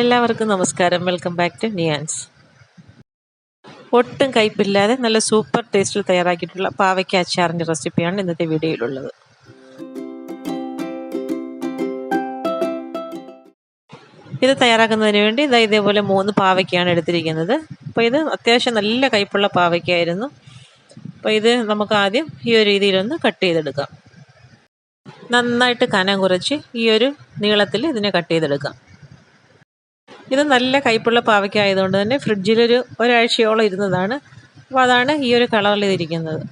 എല്ലാവർക്കും നമസ്കാരം. Welcome back to നിയാൻസ് ഒട്ടും കയ്പില്ലാതെ നല്ല സൂപ്പർ ടേസ്റ്റിൽ തയ്യാറാക്കിയിട്ടുള്ള പാവയ്ക്ക അച്ചാറിന്റെ റെസിപ്പിയാണ് ഇന്നത്തെ വീഡിയോയിലുള്ളത്. ഇത് തയ്യാറാക്കുന്നതിന് വേണ്ടി ഇതാ ഇതേപോലെ മൂന്ന് പാവയ്ക്കാണ് എടുത്തിരിക്കുന്നത്. അപ്പോൾ ഇത് അത്യാവശ്യം നല്ല കയ്പുള്ള പാവയ്ക്കായിരുന്നു. അപ്പോൾ ഇത് നമുക്ക് ആദ്യം ഈ ഒരു രീതിയിലൊന്ന് കട്ട് ചെയ്തെടുക്കാം. നന്നായിട്ട് കനം കുറച്ച് ഈ ഒരു നീളത്തിൽ ഇതിനെ കട്ട് ചെയ്തെടുക്കാം. ഇത് നല്ല കയ്പുള്ള പാവയ്ക്ക ആയതുകൊണ്ട് തന്നെ ഫ്രിഡ്ജിലൊരു ഒരാഴ്ചയോളം ഇരുന്നതാണ്. അപ്പോൾ അതാണ് ഈ ഒരു കളറിൽ ഇതിരിക്കുന്നത്.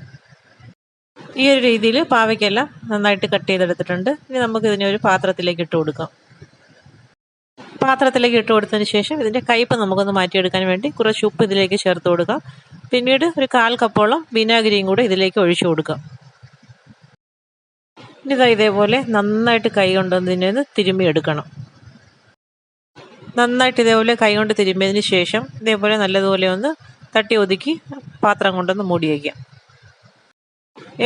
ഈ ഒരു രീതിയിൽ പാവയ്ക്കെല്ലാം നന്നായിട്ട് കട്ട് ചെയ്തെടുത്തിട്ടുണ്ട്. ഇനി നമുക്ക് ഇതിനെ ഒരു പാത്രത്തിലേക്ക് ഇട്ട് കൊടുക്കാം. പാത്രത്തിലേക്ക് ഇട്ട് കൊടുത്തതിന് ശേഷം ഇതിന്റെ കയ്പ് നമുക്കൊന്ന് മാറ്റിയെടുക്കാൻ വേണ്ടി കുറച്ച് ഉപ്പ് ഇതിലേക്ക് ചേർത്ത് കൊടുക്കാം. പിന്നീട് ഒരു കാൽ കപ്പോളം വിനാഗിരിയും കൂടെ ഇതിലേക്ക് ഒഴിച്ചു കൊടുക്കാം. ഇതാ ഇതേപോലെ നന്നായിട്ട് കൈ കൊണ്ടൊന്നിനെ തിരുമ്മി എടുക്കണം നന്നായിട്ട് ഇതേപോലെ കൈകൊണ്ട് കൊണ്ട് തിരുമ്മിയതിന് ശേഷം ഇതേപോലെ നല്ലതുപോലെ ഒന്ന് തട്ടി ഒതുക്കി പാത്രം കൊണ്ടൊന്ന് മൂടി വയ്ക്കാം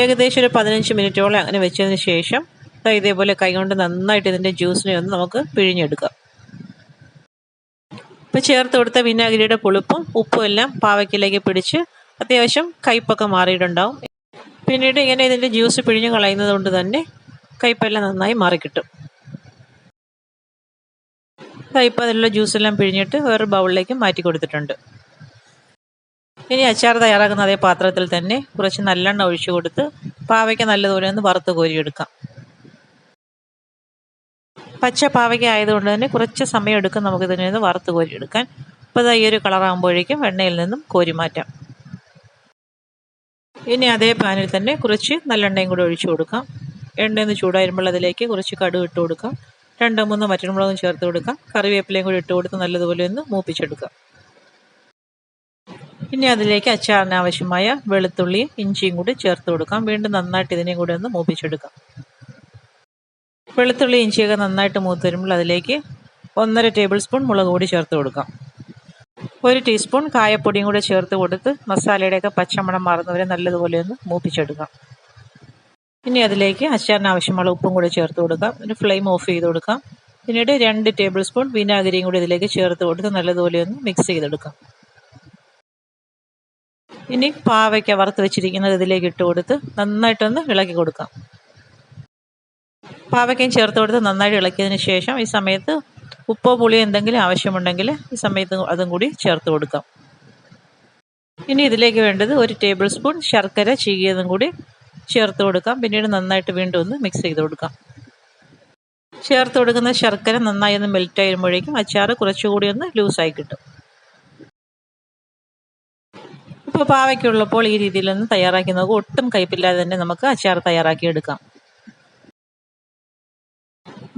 ഏകദേശം ഒരു പതിനഞ്ച് മിനിറ്റോളം അങ്ങനെ വെച്ചതിന് ശേഷം ഇതേപോലെ കൈകൊണ്ട് നന്നായിട്ട് ഇതിന്റെ ജ്യൂസിനെ ഒന്ന് നമുക്ക് പിഴിഞ്ഞെടുക്കാം. ഇപ്പം ചേർത്ത് കൊടുത്ത വിനാഗിരിയുടെ പുളിപ്പും ഉപ്പും എല്ലാം പാവയ്ക്കിലേക്ക് പിടിച്ച് അത്യാവശ്യം കയ്പൊക്കെ മാറിയിട്ടുണ്ടാവും. പിന്നീട് ഇങ്ങനെ ഇതിന്റെ ജ്യൂസ് പിഴിഞ്ഞ് കളയുന്നത് കൊണ്ട് തന്നെ കയ്പെല്ലാം നന്നായി മാറിക്കിട്ടും. ഇപ്പോൾ അതിലുള്ള ജ്യൂസെല്ലാം പിഴിഞ്ഞിട്ട് വേറൊരു ബൗളിലേക്ക് മാറ്റി കൊടുത്തിട്ടുണ്ട്. ഇനി അച്ചാർ തയ്യാറാക്കുന്ന അതേ പാത്രത്തിൽ തന്നെ കുറച്ച് നല്ലെണ്ണ ഒഴിച്ചു കൊടുത്ത് പാവയ്ക്ക നല്ലതുപോലെ ഒന്ന് വറുത്ത് കോരിയെടുക്കാം. പച്ച പാവയ്ക്ക ആയതുകൊണ്ട് തന്നെ കുറച്ച് സമയം എടുക്കും നമുക്കിതിനെ ഒന്ന് വറുത്ത് കോരിയെടുക്കാൻ. അപ്പോൾ ഈ ഒരു കളറാകുമ്പോഴേക്കും എണ്ണയിൽ നിന്നും കോരി മാറ്റാം. ഇനി അതേ പാനിൽ തന്നെ കുറച്ച് നല്ലെണ്ണയും കൂടി ഒഴിച്ചു കൊടുക്കാം. എണ്ണയൊന്ന് ചൂടായിരുമ്പോൾ അതിലേക്ക് കുറച്ച് കടുക് ഇട്ട് കൊടുക്കാം. രണ്ടോ മൂന്നോ മറ്റുമുളകും ചേർത്ത് കൊടുക്കാം കറിവേപ്പിലയും കൂടി ഇട്ട് കൊടുത്ത് നല്ലതുപോലെ ഒന്ന് മൂപ്പിച്ചെടുക്കാം ഇനി അതിലേക്ക് അച്ചാറിന് ആവശ്യമായ വെളുത്തുള്ളിയും ഇഞ്ചിയും കൂടി ചേർത്ത് കൊടുക്കാം. വീണ്ടും നന്നായിട്ട് ഇതിനെയും കൂടി ഒന്ന് മൂപ്പിച്ചെടുക്കാം. വെളുത്തുള്ളി ഇഞ്ചിയൊക്കെ നന്നായിട്ട് മൂത്ത് വരുമ്പോൾ അതിലേക്ക് ഒന്നര ടേബിൾ സ്പൂൺ മുളക് കൂടി ചേർത്ത് കൊടുക്കാം. ഒരു ടീസ്പൂൺ കായപ്പൊടിയും കൂടി ചേർത്ത് കൊടുത്ത് മസാലയുടെയൊക്കെ പച്ചമണം മാറുന്നവരെ നല്ലതുപോലെ ഒന്ന് മൂപ്പിച്ചെടുക്കാം. ഇനി അതിലേക്ക് അച്ചാറിന് ആവശ്യമുള്ള ഉപ്പും കൂടി ചേർത്ത് കൊടുക്കാം. പിന്നെ ഫ്ലെയിം ഓഫ് ചെയ്ത് കൊടുക്കാം. പിന്നീട് രണ്ട് ടേബിൾ സ്പൂൺ വിനാഗിരിയും കൂടി ഇതിലേക്ക് ചേർത്ത് കൊടുത്ത് നല്ലതുപോലെ ഒന്ന് മിക്സ് ചെയ്തെടുക്കാം. ഇനി പാവയ്ക്ക വറുത്ത് വെച്ചിരിക്കുന്നത് ഇതിലേക്ക് ഇട്ട് കൊടുത്ത് നന്നായിട്ടൊന്ന് ഇളക്കി കൊടുക്കാം. പാവയ്ക്കയും ചേർത്ത് കൊടുത്ത് നന്നായിട്ട് ഇളക്കിയതിന് ശേഷം ഈ സമയത്ത് ഉപ്പോ പുളിയോ എന്തെങ്കിലും ആവശ്യമുണ്ടെങ്കിൽ ഈ സമയത്ത് അതും കൂടി ചേർത്ത് കൊടുക്കാം. ഇനി ഇതിലേക്ക് വേണ്ടത് ഒരു ടേബിൾ സ്പൂൺ ശർക്കര ചീകിയതും കൂടി ചേർത്ത് കൊടുക്കാം. പിന്നീട് നന്നായിട്ട് വീണ്ടും ഒന്ന് മിക്സ് ചെയ്ത് കൊടുക്കാം. ചേർത്ത് കൊടുക്കുന്ന ശർക്കര നന്നായി ഒന്ന് മെൽറ്റ് ആയിരുമ്പോഴേക്കും അച്ചാർ കുറച്ചുകൂടി ഒന്ന് ലൂസായി കിട്ടും. ഇപ്പോൾ പാവയ്ക്കുള്ളപ്പോൾ ഈ രീതിയിലൊന്ന് തയ്യാറാക്കി നോക്കും. ഒട്ടും കയ്പില്ലാതെ തന്നെ നമുക്ക് അച്ചാർ തയ്യാറാക്കി എടുക്കാം.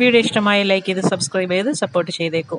വീഡിയോ ഇഷ്ടമായി ലൈക്ക് ചെയ്ത് സബ്സ്ക്രൈബ് ചെയ്ത് സപ്പോർട്ട് ചെയ്തേക്കൂ.